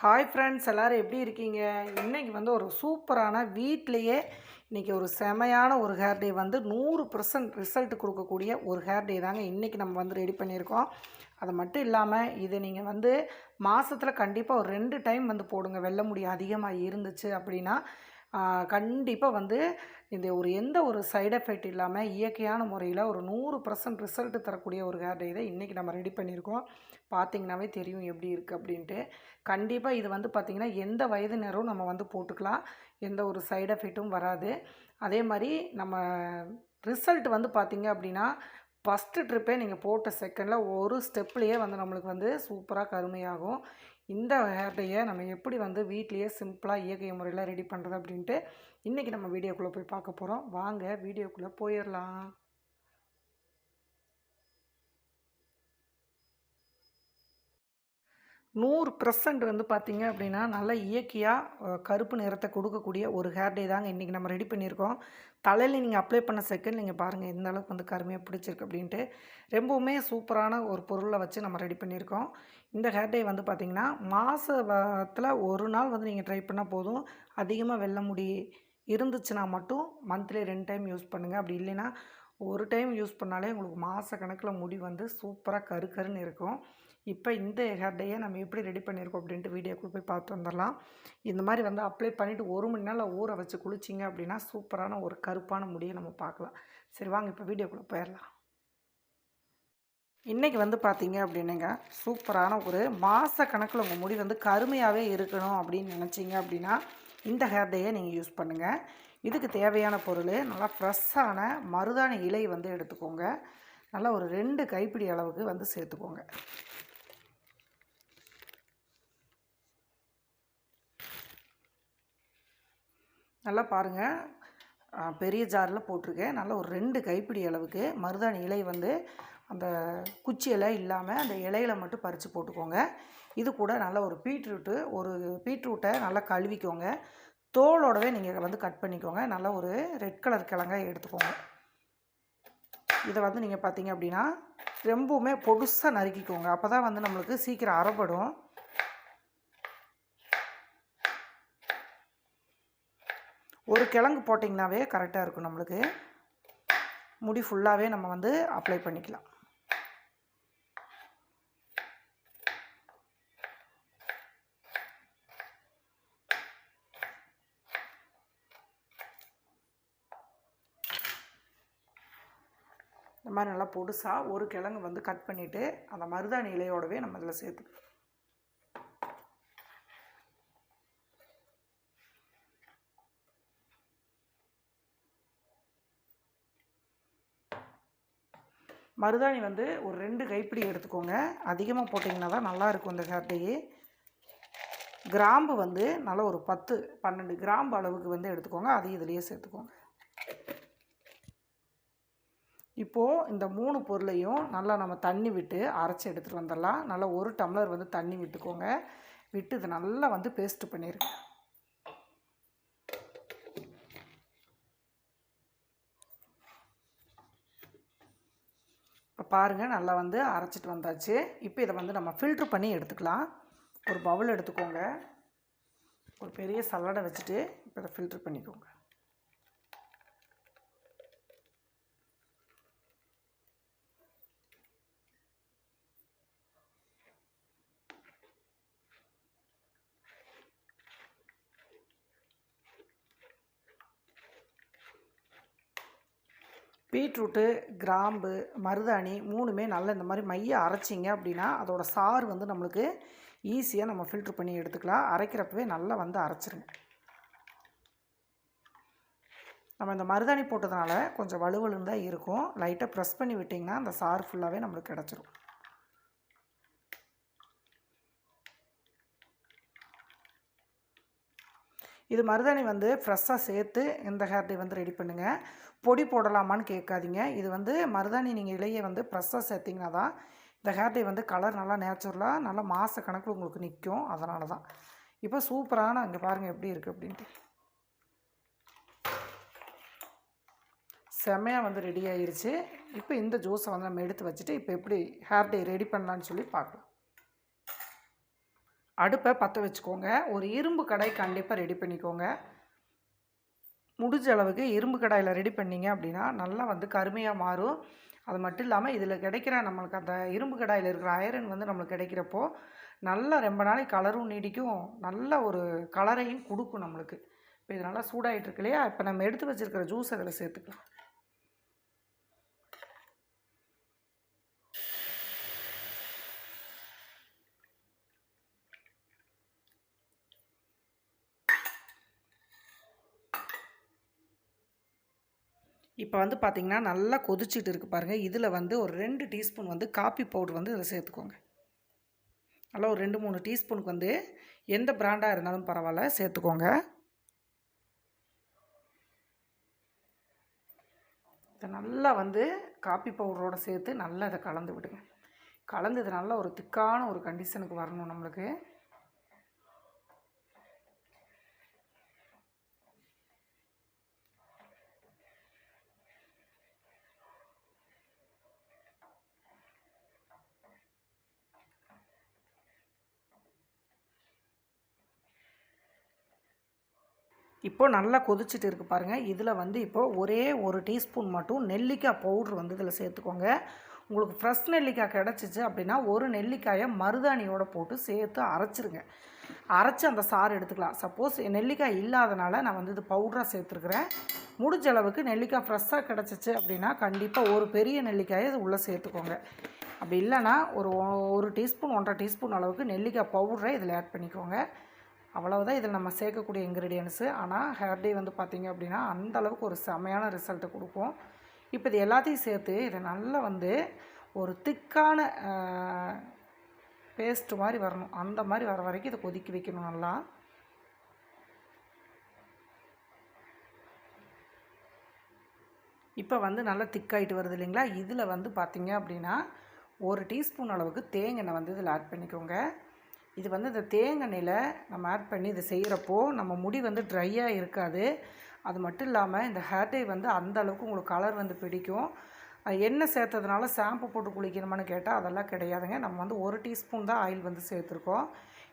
Hi friends எல்லோரும் எப்படி இருக்கீங்க? இன்றைக்கி வந்து ஒரு சூப்பரான வீட்லேயே இன்றைக்கி ஒரு செமையான ஒரு ஹேர் டே வந்து நூறு பர்சன்ட் ரிசல்ட் கொடுக்கக்கூடிய ஒரு ஹேர் டே தாங்க இன்றைக்கி நம்ம வந்து ரெடி பண்ணியிருக்கோம். அது மட்டும் இல்லாமல் இதை நீங்கள் வந்து மாதத்தில் கண்டிப்பாக ஒரு ரெண்டு டைம் வந்து போடுங்க. வெள்ள முடி அதிகமாக இருந்துச்சு அப்படின்னா கண்டிப்பாக வந்து இந்த ஒரு எந்த ஒரு சைடு எஃபெக்ட் இல்லாமல் இயற்கையான முறையில் ஒரு நூறு பர்சன்ட் ரிசல்ட் தரக்கூடிய ஒரு ஹேர் டே தான் இன்றைக்கி நம்ம ரெடி பண்ணியிருக்கோம். பார்த்திங்கனாவே தெரியும் எப்படி இருக்குது அப்படின்ட்டு. கண்டிப்பாக இது வந்து பார்த்திங்கன்னா எந்த வயதினரும் நம்ம வந்து போட்டுக்கலாம். எந்த ஒரு சைடு எஃபெக்ட்டும் வராது. அதே மாதிரி நம்ம ரிசல்ட் வந்து பார்த்திங்க அப்படின்னா ஃபஸ்ட்டு ட்ரிப்பே நீங்கள் போட்ட செகண்டில் ஒரு ஸ்டெப்லேயே வந்து நம்மளுக்கு வந்து சூப்பராக கருமையாகும். இந்த ஹேர்டையை நம்ம எப்படி வந்து வீட்லேயே சிம்பிளாக இயற்கை முறையில் ரெடி பண்ணுறது அப்படின்ட்டு இன்றைக்கி நம்ம வீடியோக்குள்ளே போய் பார்க்க போகிறோம் வாங்க வீடியோக்குள்ளே போயிடலாம். நூறு பர்சன்ட் வந்து பார்த்திங்க அப்படின்னா நல்லா இயற்கையாக கருப்பு நிறத்தை கொடுக்கக்கூடிய ஒரு ஹேர் டே தாங்க இன்றைக்கி நம்ம ரெடி பண்ணியிருக்கோம். தலையில் நீங்கள் அப்ளை பண்ண செகண்ட் நீங்கள் பாருங்கள் எந்த அளவுக்கு வந்து கருமையாக பிடிச்சிருக்கு அப்படின்ட்டு. ரொம்பவுமே சூப்பரான ஒரு பொருளை வச்சு நம்ம ரெடி பண்ணியிருக்கோம். இந்த ஹேர் டே வந்து பார்த்திங்கன்னா மாதத்தில் ஒரு நாள் வந்து நீங்கள் ட்ரை பண்ணால் போதும். அதிகமாக வெள்ள முடி இருந்துச்சுன்னா மட்டும் மந்த்லி ரெண்டு டைம் யூஸ் பண்ணுங்கள் அப்படி இல்லைன்னா ஒரு டைம் யூஸ் பண்ணாலே உங்களுக்கு மாத கணக்கில் முடி வந்து சூப்பராக கருக்கருன்னு இருக்கும். இப்போ இந்த ஹேர் டேயை நம்ம எப்படி ரெடி பண்ணியிருக்கோம் அப்படின்ட்டு வீடியோக்குள்ளே போய் பார்த்து வந்துடலாம். இந்த மாதிரி வந்து அப்ளை பண்ணிவிட்டு ஒரு மணி நேரம் ஊற வச்சு குளிச்சிங்க அப்படின்னா சூப்பரான ஒரு கருப்பான முடியை நம்ம பார்க்கலாம். சரி வாங்க இப்போ வீடியோக்குள்ளே போயிடலாம். இன்றைக்கி வந்து பார்த்தீங்க அப்படின்னுங்க சூப்பரான ஒரு மாத கணக்கில் உங்கள் முடி வந்து கருமையாகவே இருக்கணும் அப்படின்னு நினச்சிங்க அப்படின்னா இந்த ஹேர் டேயை நீங்கள் யூஸ் பண்ணுங்கள் இதுக்கு தேவையான பொருள் நல்லா ஃப்ரெஷ்ஷான மருதாணி இலை வந்து எடுத்துக்கோங்க. நல்லா ஒரு ரெண்டு கைப்பிடி அளவுக்கு வந்து சேர்த்துக்கோங்க. நல்லா பாருங்கள் பெரிய ஜாரில் போட்டிருக்கேன். நல்லா ஒரு ரெண்டு கைப்பிடி அளவுக்கு மருதாணி இலை வந்து அந்த குச்சி இலை இல்லாமல் அந்த இலையில மட்டும் பறித்து போட்டுக்கோங்க. இது கூட நல்ல ஒரு பீட்ரூட்டு ஒரு பீட்ரூட்டை நல்லா கழுவிக்கோங்க. தோலோடவே நீங்கள் வந்து கட் பண்ணிக்கோங்க. நல்லா ஒரு ரெட் கலர் கிழங்கை எடுத்துக்கோங்க. இதை வந்து நீங்கள் பார்த்தீங்க அப்படின்னா ரொம்பவுமே பொடுசாக நறுக்கிக்கோங்க. அப்போ தான் வந்து நம்மளுக்கு சீக்கிரம் அறப்படும். ஒரு கிழங்கு போட்டிங்கனாவே கரெக்டாக இருக்கும் நம்மளுக்கு. முடி ஃபுல்லாகவே நம்ம வந்து அப்ளை பண்ணிக்கலாம். இந்த மாதிரி நல்லா பொடுசாக ஒரு கிழங்கு வந்து கட் பண்ணிவிட்டு அந்த மருதாணி இலையோடவே நம்ம இதில் சேர்த்துக்கலாம். மருதாணி வந்து ஒரு ரெண்டு கைப்பிடி எடுத்துக்கோங்க. அதிகமாக போட்டிங்கன்னா தான் நல்லாயிருக்கும் இந்த ஹேர் கிராம்பு வந்து நல்லா ஒரு பத்து பன்னெண்டு கிராம்பு அளவுக்கு வந்து எடுத்துக்கோங்க. அதையும் இதிலையே சேர்த்துக்கோங்க. இப்போது இந்த மூணு பொருளையும் நல்லா நம்ம தண்ணி விட்டு அரைச்சி எடுத்துகிட்டு வந்துடலாம். நல்லா ஒரு டம்ளர் வந்து தண்ணி விட்டுக்கோங்க. விட்டு இதை நல்லா வந்து பேஸ்ட்டு பண்ணியிருக்கேன் பாருங்கள் நல்லா வந்து அரைச்சிட்டு வந்தாச்சு. இப்போ இதை வந்து நம்ம ஃபில்ட்ரு பண்ணி எடுத்துக்கலாம். ஒரு பவுல் எடுத்துக்கோங்க. ஒரு பெரிய சல்லடை வச்சுட்டு இப்போ இதை ஃபில்ட்ரு பண்ணிக்கோங்க. பீட்ரூட்டு கிராம்பு மருதாணி மூணுமே நல்லா இந்த மாதிரி மைய அரைச்சிங்க அப்படின்னா அதோடய சாறு வந்து நம்மளுக்கு ஈஸியாக நம்ம ஃபில்ட்ரு பண்ணி எடுத்துக்கலாம். அரைக்கிறப்பவே நல்லா வந்து அரைச்சிருங்க. நம்ம இந்த மருதாணி போட்டதுனால கொஞ்சம் வலுவலுன்னு தான் இருக்கும் லைட்டாக ப்ரெஸ் பண்ணி விட்டிங்கன்னா அந்த சாறு ஃபுல்லாகவே நம்மளுக்கு கிடச்சிரும். இது மருதாணி வந்து ஃப்ரெஷ்ஷாக சேர்த்து இந்த ஹேர் டே வந்து ரெடி பண்ணுங்கள் பொடி போடலாமான்னு கேட்காதீங்க. இது வந்து மருதாணி நீங்கள் இலையை வந்து ஃப்ரெஷ்ஷாக சேர்த்திங்கன்னா தான் இந்த ஹேர் டே வந்து கலர் நல்லா நேச்சுரலாக நல்லா மாத கணக்கில் உங்களுக்கு நிற்கும் அதனால தான் இப்போ சூப்பரான அங்கே பாருங்கள் எப்படி இருக்குது அப்படின்ட்டு. செம்மையாக வந்து ரெடி ஆகிருச்சு இப்போ இந்த ஜூஸை வந்து நம்ம எடுத்து வச்சுட்டு இப்போ எப்படி ஹேர் டே ரெடி பண்ணலான்னு சொல்லி பார்க்கலாம். அடுப்பை பற்ற வச்சுக்கோங்க. ஒரு இரும்பு கடாய் கண்டிப்பாக ரெடி பண்ணிக்கோங்க. முடிஞ்ச அளவுக்கு இரும்பு கடாயில் ரெடி பண்ணீங்க அப்படின்னா நல்லா வந்து கருமையாக மாறும். அது மட்டும் இல்லாமல் இதில் கிடைக்கிற நம்மளுக்கு அந்த இரும்பு கடாயில் இருக்கிற அயரன் வந்து நம்மளுக்கு கிடைக்கிறப்போ நல்லா ரொம்ப நாளைக்கு கலரும் நீடிக்கும். நல்ல ஒரு கலரையும் கொடுக்கும் நம்மளுக்கு. இப்போ இது நல்லா சூடாகிட்டு இருக்கு இல்லையா? இப்போ நம்ம எடுத்து வச்சுருக்கிற ஜூஸ் அதில் சேர்த்துக்கலாம். இப்போ வந்து பார்த்திங்கன்னா நல்லா கொதிச்சிட்டு இருக்கு பாருங்கள் இதில் வந்து ஒரு ரெண்டு டீஸ்பூன் வந்து காப்பி பவுடர் வந்து இதில் சேர்த்துக்கோங்க. நல்லா ஒரு ரெண்டு மூணு டீஸ்பூனுக்கு வந்து எந்த பிராண்டாக இருந்தாலும் பரவாயில்ல சேர்த்துக்கோங்க. இதை நல்லா வந்து காப்பி பவுடரோடு சேர்த்து நல்லா இதை கலந்து விடுங்க. கலந்து இது நல்லா ஒரு திக்கான ஒரு கண்டிஷனுக்கு வரணும் நம்மளுக்கு. இப்போ நல்லா கொதிச்சுட்டு இருக்குது பாருங்கள் இதில் வந்து இப்போது ஒரே ஒரு டீஸ்பூன் மட்டும் நெல்லிக்காய் பவுட்ரு வந்து இதில் சேர்த்துக்கோங்க. உங்களுக்கு ஃப்ரெஷ் நெல்லிக்காய் கிடச்சிச்சு அப்படின்னா ஒரு நெல்லிக்காயை மருதாணியோடு போட்டு சேர்த்து அரைச்சிருங்க. அரைச்சி அந்த சாறு எடுத்துக்கலாம். சப்போஸ் நெல்லிக்காய் இல்லாதனால நான் வந்து இது பவுடராக சேர்த்துருக்குறேன். முடிஞ்ச அளவுக்கு நெல்லிக்காய் ஃப்ரெஷ்ஷாக கிடச்சிச்சு அப்படின்னா கண்டிப்பாக ஒரு பெரிய நெல்லிக்காயை இது உள்ளே சேர்த்துக்கோங்க. அப்படி இல்லைன்னா ஒரு ஒரு டீஸ்பூன் ஒன்றரை டீஸ்பூன் அளவுக்கு நெல்லிக்காய் பவுடரை இதில் ஆட் பண்ணிக்கோங்க. அவ்வளவுதான் இதில் நம்ம சேர்க்கக்கூடிய இன்க்ரீடியன்ஸு ஆனால் ஹேர் டே வந்து பார்த்திங்க அப்படின்னா அந்த அளவுக்கு ஒரு செமையான ரிசல்ட்டை கொடுக்கும். இப்போ இது எல்லாத்தையும் சேர்த்து இதை நல்லா வந்து ஒரு திக்கான பேஸ்ட் மாதிரி வரணும். அந்த மாதிரி வர வரைக்கும் இதை கொதிக்க வைக்கணும் நல்லா. இப்போ வந்து நல்லா திக்காயிட்டு வருது இல்லைங்களா? இதில் வந்து பார்த்திங்க அப்படின்னா ஒரு டீஸ்பூன் அளவுக்கு தேங்காய் வந்து இதில் ஆட் பண்ணிக்கோங்க. இது வந்து இந்த தேங்காயில் நம்ம ஆட் பண்ணி இது செய்கிறப்போ நம்ம முடி வந்து ட்ரையாக இருக்காது. அது மட்டும் இல்லாமல் இந்த ஹேர் டை வந்து அந்த அளவுக்கு உங்களுக்கு கலர் வந்து பிடிக்கும். எண்ணெய் சேர்த்ததுனால ஷாம்பு போட்டு குளிக்கணுமான்னு கேட்டால் அதெல்லாம் கிடையாதுங்க. நம்ம வந்து ஒரு டீஸ்பூன் தான் ஆயில் வந்து சேர்த்துருக்கோம்.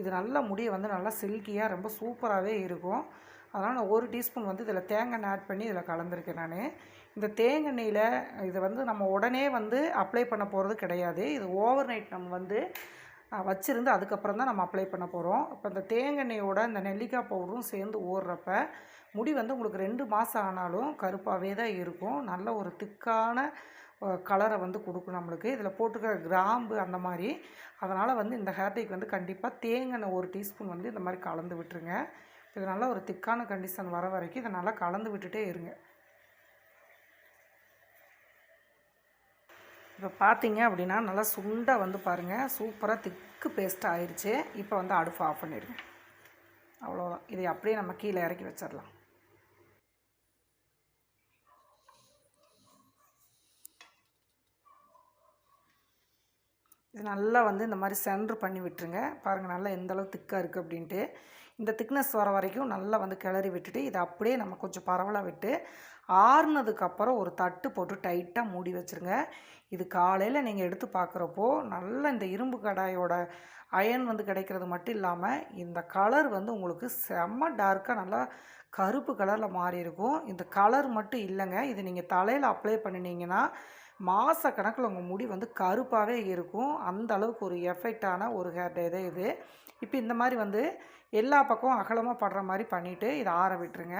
இது நல்ல முடியை வந்து நல்லா சில்கியாக ரொம்ப சூப்பராகவே இருக்கும். அதனால் நான் ஒரு டீஸ்பூன் வந்து இதில் தேங்காய் ஆட் பண்ணி இதில் கலந்துருக்கேன் நான். இந்த தேங்காய்யில் இதை வந்து நம்ம உடனே வந்து அப்ளை பண்ண போகிறது கிடையாது. இது ஓவர் நைட் நம்ம வந்து வச்சுருந்து அதுக்கப்புறம் தான் நம்ம அப்ளை பண்ண போகிறோம் இப்போ இந்த தேங்கெண்ணெயோட இந்த நெல்லிக்காய் பவுடரும் சேர்ந்து ஓடுறப்ப முடி வந்து உங்களுக்கு ரெண்டு மாதம் ஆனாலும் கருப்பாகவே தான் இருக்கும். நல்ல ஒரு திக்கான கலரை வந்து கொடுக்கும் நம்மளுக்கு. இதில் போட்டுக்கிற கிராம்பு அந்த மாதிரி. அதனால் வந்து இந்த ஹேர் வந்து கண்டிப்பாக தேங்காய் ஒரு டீஸ்பூன் வந்து இந்த மாதிரி கலந்து விட்டுருங்க. இது நல்லா ஒரு திக்கான கண்டிஷன் வர வரைக்கும் இதை நல்லா கலந்து விட்டுட்டே இருங்க. இப்போ பார்த்தீங்க அப்படின்னா நல்லா சுண்டாக வந்து பாருங்கள் சூப்பராக திக்கு பேஸ்ட்டாக ஆயிடுச்சு இப்போ வந்து அடுப்பு ஆஃப் பண்ணிடுங்க. அவ்வளோதான் இதை அப்படியே நம்ம கீழே இறக்கி வச்சிடலாம். இது நல்லா வந்து இந்த மாதிரி சென்ட்ரு பண்ணி விட்டுருங்க. பாருங்கள் நல்லா எந்த அளவு திக்காக இருக்குது அப்படின்ட்டு. இந்த திக்னஸ் வர வரைக்கும் நல்லா வந்து கிளறி விட்டுட்டு இதை அப்படியே நம்ம கொஞ்சம் பரவலாக விட்டு ஆறுனதுக்கப்புறம் ஒரு தட்டு போட்டு டைட்டாக மூடி வச்சுருங்க. இது காலையில் நீங்கள் எடுத்து பார்க்குறப்போ நல்ல இந்த இரும்பு கடாயோட அயன் வந்து கிடைக்கிறது மட்டும் இல்லாமல் இந்த கலர் வந்து உங்களுக்கு செம்ம டார்க்காக நல்லா கருப்பு கலரில் மாறி இருக்கும். இந்த கலர் மட்டும் இல்லைங்க. இது நீங்கள் தலையில் அப்ளை பண்ணினீங்கன்னா மாத கணக்கில் உங்கள் முடி வந்து கருப்பாகவே இருக்கும். அந்த அளவுக்கு ஒரு எஃபெக்டான ஒரு ஹேர் டே தான் இது. இப்போ இந்த மாதிரி வந்து எல்லா பக்கமும் அகலமாக படுற மாதிரி பண்ணிவிட்டு இதை ஆற விட்டுருங்க.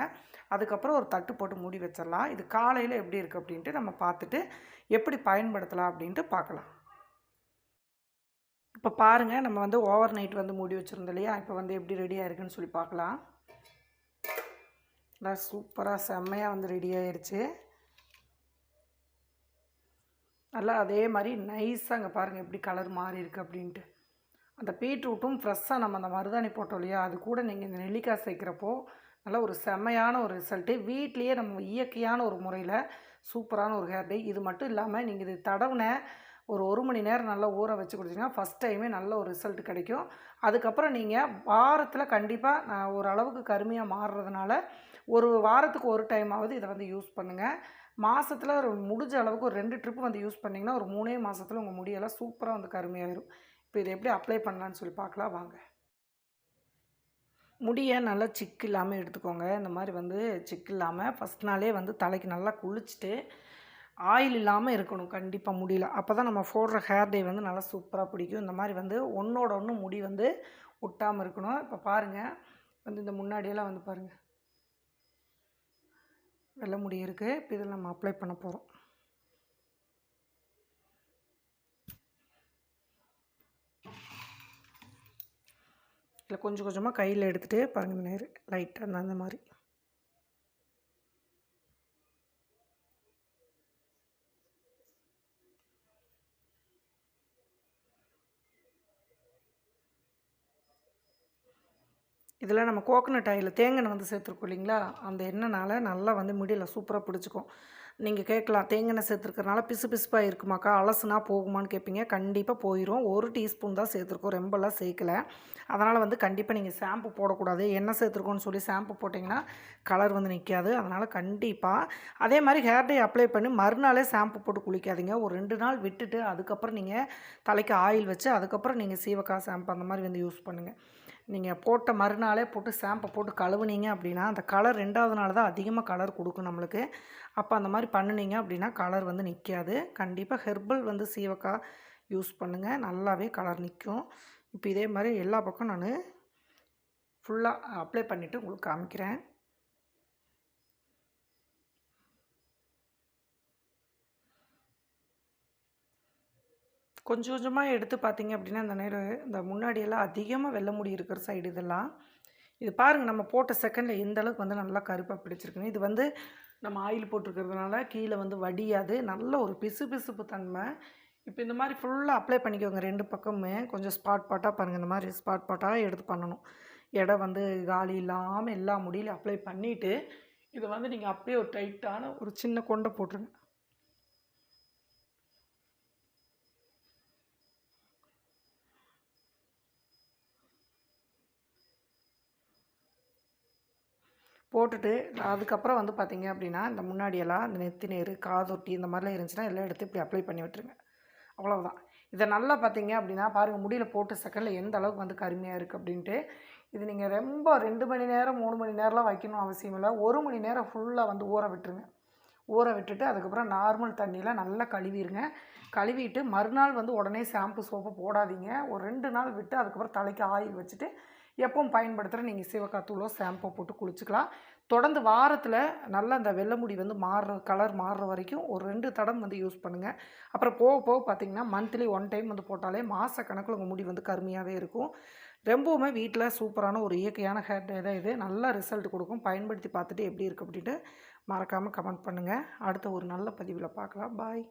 அதுக்கப்புறம் ஒரு தட்டு போட்டு மூடி வச்சிடலாம். இது காலையில் எப்படி இருக்குது அப்படின்ட்டு நம்ம பார்த்துட்டு எப்படி பயன்படுத்தலாம் அப்படின்ட்டு பார்க்கலாம். இப்போ பாருங்கள் நம்ம வந்து ஓவர் நைட் வந்து மூடி வச்சுருந்தோம் இல்லையா? இப்போ வந்து எப்படி ரெடியாக இருக்குன்னு சொல்லி பார்க்கலாம். நல்லா சூப்பராக செம்மையாக வந்து ரெடி ஆயிடுச்சு நல்லா அதே மாதிரி நைஸாக அங்கே பாருங்கள் எப்படி கலர் மாறி இருக்குது அப்படின்ட்டு. அந்த பீட்ரூட்டும் ஃப்ரெஷ்ஷாக நம்ம அந்த மருதாணி போட்டோம் இல்லையா? அது கூட நீங்கள் இந்த நெல்லிக்காய் சேர்க்குறப்போ நல்ல ஒரு செம்மையான ஒரு ரிசல்ட்டு வீட்லேயே நம்ம இயற்கையான ஒரு முறையில் சூப்பரான ஒரு ஹேர் டே இது மட்டும் இல்லாமல் நீங்கள் இது தடவுன ஒரு ஒரு மணி நேரம் நல்லா ஊற வச்சு கொடுத்தீங்கன்னா ஃபஸ்ட் டைமே நல்ல ஒரு ரிசல்ட் கிடைக்கும். அதுக்கப்புறம் நீங்கள் வாரத்தில் கண்டிப்பாக நான் ஓரளவுக்கு கருமையாக மாறுறதுனால ஒரு வாரத்துக்கு ஒரு டைமாவது இதை வந்து யூஸ் பண்ணுங்கள் மாதத்தில் ஒரு முடிஞ்ச அளவுக்கு ஒரு ரெண்டு ட்ரிப்பு வந்து யூஸ் பண்ணிங்கன்னா ஒரு மூணே மாதத்தில் உங்கள் முடியெல்லாம் சூப்பராக வந்து கருமையாயிரும். இப்போ இதை எப்படி அப்ளை பண்ணலான்னு சொல்லி பார்க்கலாம் வாங்க. முடியை நல்லா சிக்கு இல்லாமல் எடுத்துக்கோங்க. இந்த மாதிரி வந்து சிக்கு இல்லாமல் ஃபஸ்ட் நாளே வந்து தலைக்கு நல்லா குளிச்சுட்டு ஆயில் இல்லாமல் இருக்கணும். கண்டிப்பாக முடியல. அப்போ தான் நம்ம போடுற ஹேர் டே வந்து நல்லா சூப்பராக பிடிக்கும். இந்த மாதிரி வந்து ஒன்றோட ஒன்று முடி வந்து ஒட்டாமல் இருக்கணும். இப்போ பாருங்கள் வந்து இந்த முன்னாடியெல்லாம் வந்து பாருங்கள் வெள்ளை முடி இருக்குது இப்போ இதில் நம்ம அப்ளை பண்ண போகிறோம் இல்லை கொஞ்சம் கொஞ்சமாக கையில் எடுத்துகிட்டு பாருங்கள் நேர் லைட்டாக அந்த மாதிரி. இதில் நம்ம கோகனட் ஆயில் தேங்காய் வந்து சேர்த்துருக்கோம் இல்லைங்களா? அந்த எண்ணெய்னால நல்லா வந்து முடியல சூப்பராக பிடிச்சிக்கும். நீங்கள் கேட்கலாம். தேங்காய் சேர்த்துருக்கறனால பிசு பிசுப்பாக இருக்குமாக்கா? அலசுனா போகுமான்னு கேட்பீங்க கண்டிப்பாக போயிடும் ஒரு டீஸ்பூன் தான் சேர்த்துருக்கோம். ரொம்பலாம் சேர்க்கல. அதனால் வந்து கண்டிப்பாக நீங்கள் ஷாம்பு போடக்கூடாது. என்ன சேர்த்துருக்கோன்னு சொல்லி ஷாம்பு போட்டிங்கன்னா கலர் வந்து நிற்காது அதனால் கண்டிப்பாக அதே மாதிரி ஹேர் டே அப்ளை பண்ணி மறுநாளே ஷாம்பு போட்டு குளிக்காதீங்க. ஒரு ரெண்டு நாள் விட்டுட்டு அதுக்கப்புறம் நீங்கள் தலைக்கு ஆயில் வச்சு அதுக்கப்புறம் நீங்கள் சீவக்காய் ஷாம்பு அந்த மாதிரி வந்து யூஸ் பண்ணுங்கள் நீங்கள் போட்ட மறுநாளே போட்டு ஷாம்பை போட்டு கழுவுனீங்க அப்படின்னா அந்த கலர் ரெண்டாவது நாள் தான் அதிகமாக கலர் கொடுக்கும் நம்மளுக்கு. அப்போ அந்த மாதிரி பண்ணுனீங்க அப்படின்னா கலர் வந்து நிற்காது கண்டிப்பாக ஹெர்பல் வந்து சீவக்காய் யூஸ் பண்ணுங்கள் நல்லாவே கலர் நிற்கும் இப்போ இதே மாதிரி எல்லா பக்கம் நான் ஃபுல்லாக அப்ளை பண்ணிவிட்டு உங்களுக்கு காமிக்கிறேன். கொஞ்சம் கொஞ்சமாக எடுத்து பார்த்தீங்க அப்படின்னா இந்த நேரம் இந்த முன்னாடியெல்லாம் அதிகமாக வெள்ளை முடி இருக்கிற சைடு இதெல்லாம் இது பாருங்கள் நம்ம போட்ட செகண்டில் எந்த அளவுக்கு வந்து நல்லா கருப்பாக பிடிச்சிருக்குன்னு. இது வந்து நம்ம ஆயில் போட்டிருக்கிறதுனால கீழே வந்து வடியாது. நல்ல ஒரு பிசு பிசுப்பு தன்மை. இப்போ இந்த மாதிரி ஃபுல்லாக அப்ளை பண்ணிக்கோங்க ரெண்டு பக்கமுமே. கொஞ்சம் ஸ்பாட் பாட்டாக பாருங்கள் இந்த மாதிரி ஸ்பாட் பாட்டாக எடுத்து பண்ணணும். இடம் வந்து காலி இல்லாமல் எல்லா முடியிலையும் அப்ளை பண்ணிவிட்டு இதை வந்து நீங்கள் அப்படியே ஒரு டைட்டான ஒரு சின்ன கொண்டை போட்டுருங்க. போட்டுட்டு அதுக்கப்புறம் வந்து பார்த்திங்க அப்படின்னா இந்த முன்னாடியெல்லாம் இந்த நெத்தி நேர் காதொட்டி இந்த மாதிரிலாம் இருந்துச்சுன்னா எல்லாம் எடுத்து இப்படி அப்ளை பண்ணி விட்டுருங்க. அவ்வளோதான் இதை நல்லா பார்த்தீங்க அப்படின்னா பாருங்கள் முடியல போட்ட செகண்டில் எந்த அளவுக்கு வந்து கருமையாக இருக்குது அப்படின்ட்டு இது நீங்கள் ரொம்ப ரெண்டு மணி நேரம் மூணு மணி நேரம்லாம் வைக்கணும் அவசியம் இல்லை. ஒரு மணி நேரம் ஃபுல்லாக வந்து ஊற விட்டுருங்க. ஊற விட்டுட்டு அதுக்கப்புறம் நார்மல் தண்ணியில் நல்லா கழுவிடுங்க கழுவிட்டு மறுநாள் வந்து உடனே ஷாம்பு சோப்பு போடாதீங்க. ஒரு ரெண்டு நாள் விட்டு அதுக்கப்புறம் தலைக்கு ஆயில் வச்சுட்டு எப்பவும் பயன்படுத்துகிற நீங்கள் சிவக்காத்தூளோ ஷாம்போ போட்டு குளிச்சுக்கலாம். தொடர்ந்து வாரத்தில் நல்லா அந்த வெள்ளை முடி வந்து மாறுற கலர் மாறுற வரைக்கும் ஒரு ரெண்டு தடம் வந்து யூஸ் பண்ணுங்கள் அப்புறம் போக போக பார்த்தீங்கன்னா மந்த்லி ஒன் டைம் வந்து போட்டாலே மாத கணக்கில் உங்கள் முடி வந்து கருமையாகவே இருக்கும். ரொம்பவுமே வீட்டில் சூப்பரான ஒரு இயற்கையான ஹேர் டே தான் இது. நல்லா ரிசல்ட் கொடுக்கும். பயன்படுத்தி பார்த்துட்டு எப்படி இருக்குது அப்படின்ட்டு மறக்காமல் கமெண்ட் பண்ணுங்கள் அடுத்த ஒரு நல்ல பதிவில் பார்க்கலாம். பாய்